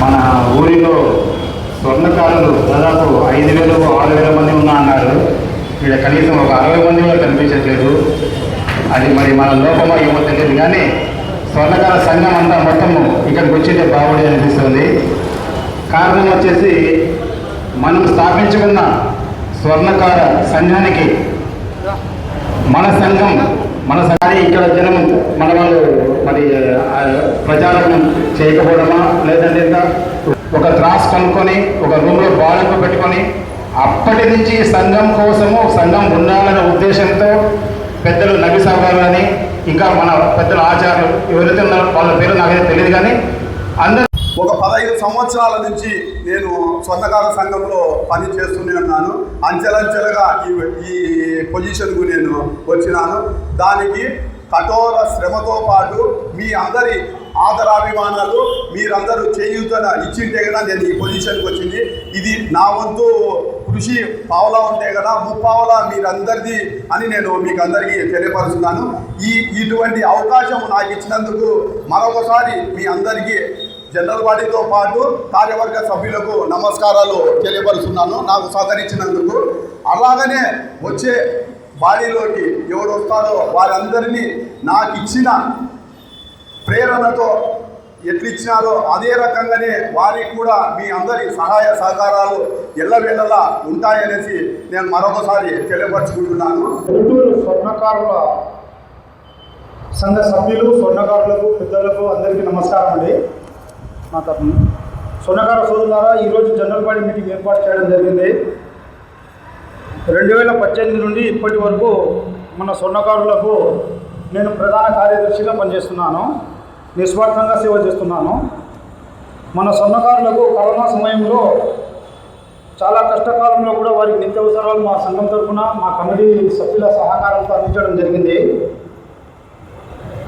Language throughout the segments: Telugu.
మన ఊరిలో స్వర్ణకారులు దాదాపు ఐదు వేలు ఆరు వేల మంది ఉన్నా అన్నారు. ఇక్కడ కనీసం ఒక అరవై మంది కూడా కనిపించట్లేదు. అది మరి మన లోపమో ఏమో తెలియదు కానీ స్వర్ణకార సంఘం అంతా మొత్తము ఇక్కడికి వచ్చింటే బాగుండి అనిపిస్తుంది. కారణం వచ్చేసి మనం స్థాపించుకున్న స్వర్ణకార సంఘానికి మన సంఘం మన సంఘాన్ని ఇక్కడ జనం మన వాళ్ళు మరి ప్రచారం చేయకపోవడమా? లేదంటే ఇంకా ఒక త్రాస్ కొనుక్కొని ఒక రూమ్లో బాడకు పెట్టుకొని అప్పటి నుంచి సంఘం కోసము సంఘం ఉండాలనే ఉద్దేశంతో పెద్దలు నబిసాబ్ గారు కానీ ఇంకా మన పెద్దల ఆచార్యులు ఎవరైతే ఉన్నారో వాళ్ళ పేరు నాకైతే తెలియదు కానీ అందరూ ఒక పదహైదు సంవత్సరాల నుంచి నేను స్వర్ణకార సంఘంలో పని చేస్తూనే ఉన్నాను. అంచెలంచెలుగా ఈ ఈ పొజిషన్కు నేను వచ్చినాను. దానికి కఠోర శ్రమతో పాటు మీ అందరి ఆదరాభిమానాలు మీరందరూ చేయూతన ఇచ్చింటే కదా నేను ఈ పొజిషన్కి వచ్చింది. ఇది నా వంతు కృషి పావలా ఉంటే కదా ముప్పావలా మీరందరిది అని నేను మీకు అందరికీ తెలియపరుస్తున్నాను. ఈ ఇటువంటి అవకాశం నాకు ఇచ్చినందుకు మరొకసారి మీ అందరికీ జనరల్ బాడీతో పాటు కార్యవర్గ సభ్యులకు నమస్కారాలు తెలియపరుస్తున్నాను. నాకు సహకరించినందుకు. అలాగనే వచ్చే బాడీలోకి ఎవరు వస్తారో వారందరినీ నాకు ఇచ్చిన ప్రేరణతో ఎట్లిచ్చినారో అదే రకంగానే వారికి కూడా మీ అందరి సహాయ సహకారాలు ఎల్లవేళలా ఉంటాయనేసి నేను మరొకసారి తెలియపరచుకుంటున్నాను. గుంటూరు స్వర్ణకారుల సంఘ సభ్యులు స్వర్ణకారులకు పెద్దలకు అందరికీ నమస్కారం అండి. నా తరఫున. స్వర్ణకార సోదరులారా ఈరోజు జనరల్ బాడీ మీటింగ్ ఏర్పాటు చేయడం జరిగింది. రెండు వేల పద్దెనిమిది నుండి ఇప్పటి వరకు మన స్వర్ణకారులకు నేను ప్రధాన కార్యదర్శిగా పనిచేస్తున్నాను. నిస్వార్థంగా సేవ చేస్తున్నాను. మన స్వర్ణకారులకు కరోనా సమయంలో చాలా కష్టకాలంలో కూడా వారికి నిత్యావసరాలు మా సంఘం తరఫున మా కమిటీ సభ్యుల సహకారంతో అందించడం జరిగింది.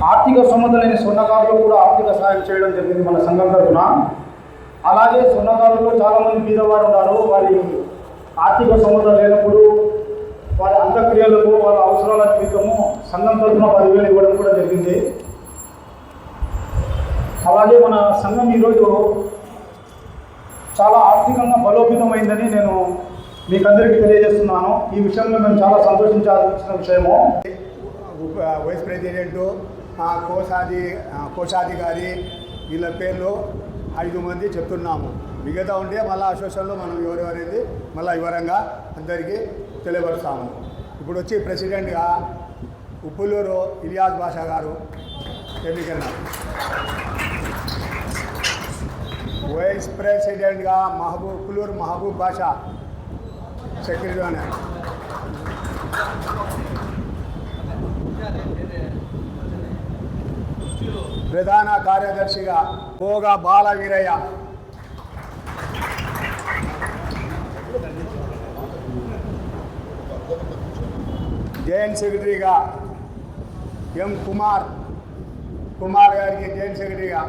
ఆర్థిక స్తోమత లేని స్వర్ణకారులకు కూడా ఆర్థిక సహాయం చేయడం జరిగింది మన సంఘం తరఫున. అలాగే స్వర్ణకారులు చాలామంది బీదవారు ఉన్నారు. వారి ఆర్థిక సంబంధం లేనప్పుడు వారి అంత్యక్రియలకు వాళ్ళ అవసరాల నిమిత్తము సంఘం తరఫున పదివేలు ఇవ్వడం కూడా జరిగింది. అలాగే మన సంఘం ఈరోజు చాలా ఆర్థికంగా బలోపేతమైందని నేను మీకు అందరికీ తెలియజేస్తున్నాను. ఈ విషయంలో మేము చాలా సంతోషించాల్సిన విషయము. వైస్ ప్రెసిడెంట్ కోశాది కోశాధి కోశాధికారి వీళ్ళ పేర్లు ఐదు మంది చెప్తున్నాము. మిగతా ఉంటే మళ్ళీ అసోసియేషన్లో మనం ఎవరెవరైంది మళ్ళీ వివరంగా అందరికీ తెలియపరుస్తాము. ఇప్పుడు వచ్చి ప్రెసిడెంట్గా ఉప్పులూరు ఇలియాజ్ బాషా గారు ఎన్నికన్నారు వైస్ ప్రెసిడెంట్గా మహబూబ్ ఉప్పులూరు మహబూబ్ బాషా సెక్రటరీ అన్నారు ప్రధాన కార్యదర్శిగా పోగా బాల జాయింట్ జైన్ సెక్రటరీగా ఎం కుమార్ కుమార్ గారికి జైన్ సెక్రటరీగా.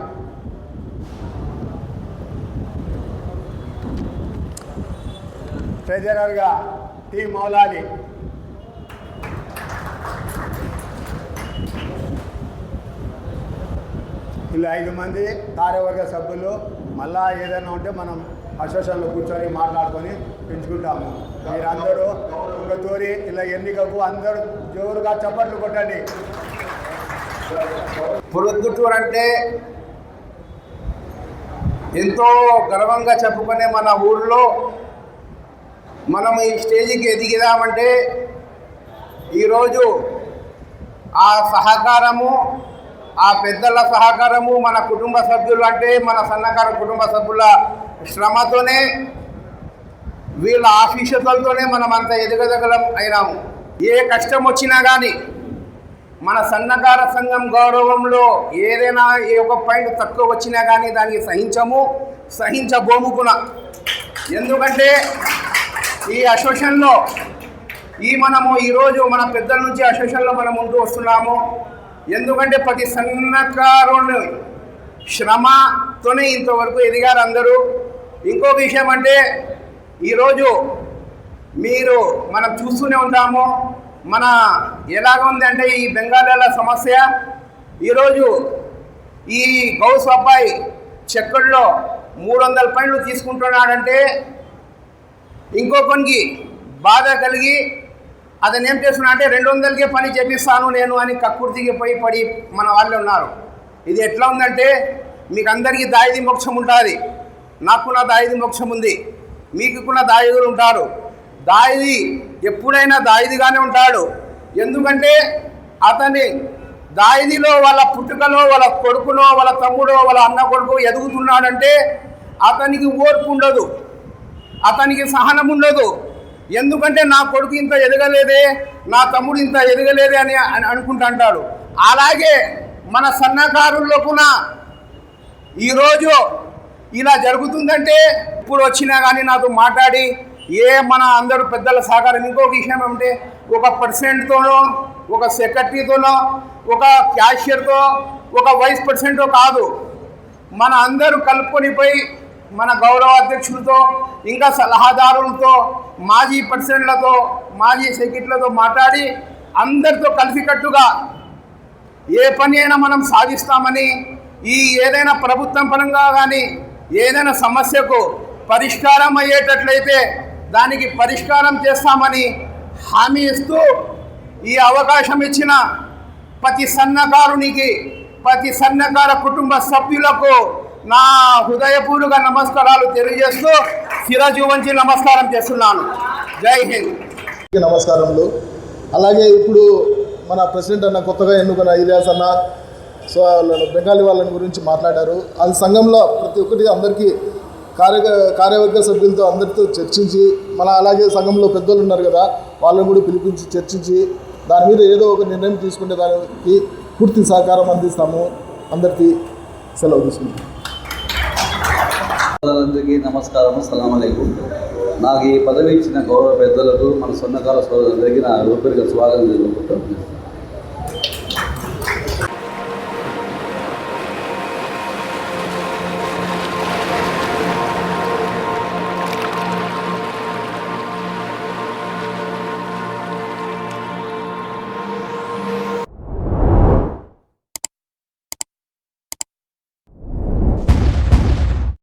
ట్రెజరర్గా టి మౌలాలి. ఇలా ఐదు మంది కార్యవర్గ సభ్యులు మళ్ళా ఏదైనా ఉంటే మనం అసోసియేషన్లో కూర్చొని మాట్లాడుకొని పెంచుకుంటాము. మీరందరూ ఒక ఇలా ఎన్నికకు అందరూ జోరుగా చప్పట్లు కొట్టండి. పొరుద్దుటూరు అంటే ఎంతో గర్వంగా చెప్పుకునే మన ఊర్లో మనం ఈ స్టేజ్కి ఎదిగిదామంటే ఈరోజు ఆ సహకారము ఆ పెద్దల సహకారము మన కుటుంబ సభ్యులు అంటే మన సన్నకారు కుటుంబ సభ్యుల శ్రమతోనే వీళ్ళ ఆఫీషతలతోనే మనం అంత ఎదగదగలం అయినాము. ఏ కష్టం వచ్చినా కానీ మన సన్నకార సంఘం గౌరవంలో ఏదైనా ఏ ఒక పాయింట్ తక్కువ వచ్చినా కానీ దానికి సహించము సహించబోముకున ఎందుకంటే ఈ అసోసియేషన్లో ఈ మనము ఈరోజు మన పెద్దల నుంచి అసోసియేషన్లో మనం ఉంటూ వస్తున్నాము. ఎందుకంటే ప్రతి సన్నకారుని శ్రమతోనే ఇంతవరకు ఎదిగారు అందరూ. ఇంకో విషయం అంటే ఈరోజు మీరు మనం చూస్తూనే ఉంటాము మన ఎలాగ ఉంది అంటే ఈ బెంగాలీల సమస్య. ఈరోజు ఈ గౌస్ అబ్బాయి చెక్కల్లో మూడు వందల పనులు తీసుకుంటున్నాడంటే ఇంకొకరికి బాధ కలిగి అతను ఏం చేస్తున్నా అంటే రెండు వందలకే పని చేపిస్తాను నేను అని కక్కుర్తికి పోయి పడి మన వాళ్ళు ఉన్నారు. ఇది ఎట్లా ఉందంటే మీకు అందరికీ దాయిది మోక్షం ఉంటుంది. నాకు నా దాయిది మోక్షం ఉంది. మీకు కూడా దాయిదులు ఉంటారు. దాయిది ఎప్పుడైనా దాయిదిగానే ఉంటాడు. ఎందుకంటే అతని దాయిదిలో వాళ్ళ పుట్టుకలో వాళ్ళ కొడుకునో వాళ్ళ తమ్ముడో వాళ్ళ అన్న కొడుకు ఎదుగుతున్నాడంటే అతనికి ఓర్పు ఉండదు. అతనికి సహనం ఉండదు. ఎందుకంటే నా కొడుకు ఇంత ఎదగలేదే నా తమ్ముడు ఇంత ఎదగలేదే అని అని అనుకుంటుంటాడు అలాగే మన సన్నకారుల్లో కూడా ఈరోజు ఇలా జరుగుతుందంటే ఇప్పుడు వచ్చినా కానీ నాతో మాట్లాడి ఏ మన అందరూ పెద్దల సహకారం ఇంకొక విషయం ఏమంటే ఒక పర్సెంట్తోనో ఒక సెక్రటరీతోనో ఒక క్యాషియర్తో ఒక వైస్ ప్రెసిడెంటో కాదు. మన అందరూ కలుపుకొని పోయి మన గౌరవ అధ్యక్షులతో ఇంకా సలహాదారులతో మాజీ ప్రెసిడెంట్లతో మాజీ సెక్రటరీలతో మాట్లాడి అందరితో కలిసికట్టుగా ఏ పని అయినా మనం సాధిస్తామని ఈ ఏదైనా ప్రభుత్వం పరంగా కానీ ఏదైనా సమస్యకు పరిష్కారం అయ్యేటట్లయితే దానికి పరిష్కారం చేస్తామని హామీ ఇస్తూ ఈ అవకాశం ఇచ్చిన ప్రతి సన్నకారునికి ప్రతి సన్నకార కుటుంబ సభ్యులకు నా హృదయపూర్వక నమస్కారాలు తెలియజేస్తూ శిరజు వంచి నమస్కారం చేస్తున్నాను. జై హింద్. నమస్కారములు. అలాగే ఇప్పుడు మన ప్రెసిడెంట్ అన్న కొత్తగా ఎన్నుకున్న ఇలియాస్ అన్న సో వాళ్ళను బెంగాలీ వాళ్ళని గురించి మాట్లాడారు. అది సంఘంలో ప్రతి ఒక్కటి అందరికీ కార్య కార్యవర్గ సభ్యులతో అందరితో చర్చించి మన అలాగే సంఘంలో పెద్దలు ఉన్నారు కదా వాళ్ళని కూడా పిలిపించి చర్చించి దాని మీద ఏదో ఒక నిర్ణయం తీసుకునే దానికి పూర్తి సహకారం అందిస్తాము. అందరికీ సెలవు తీసుకుంటాం. అందరికీ నమస్కారం సలాం నాకు ఈ పదవి ఇచ్చిన గౌరవ పెద్దలకు మన సొన్నకాల సోదరులందరికీ నా రూపరిగా స్వాగతం తెలుపుకుంటూ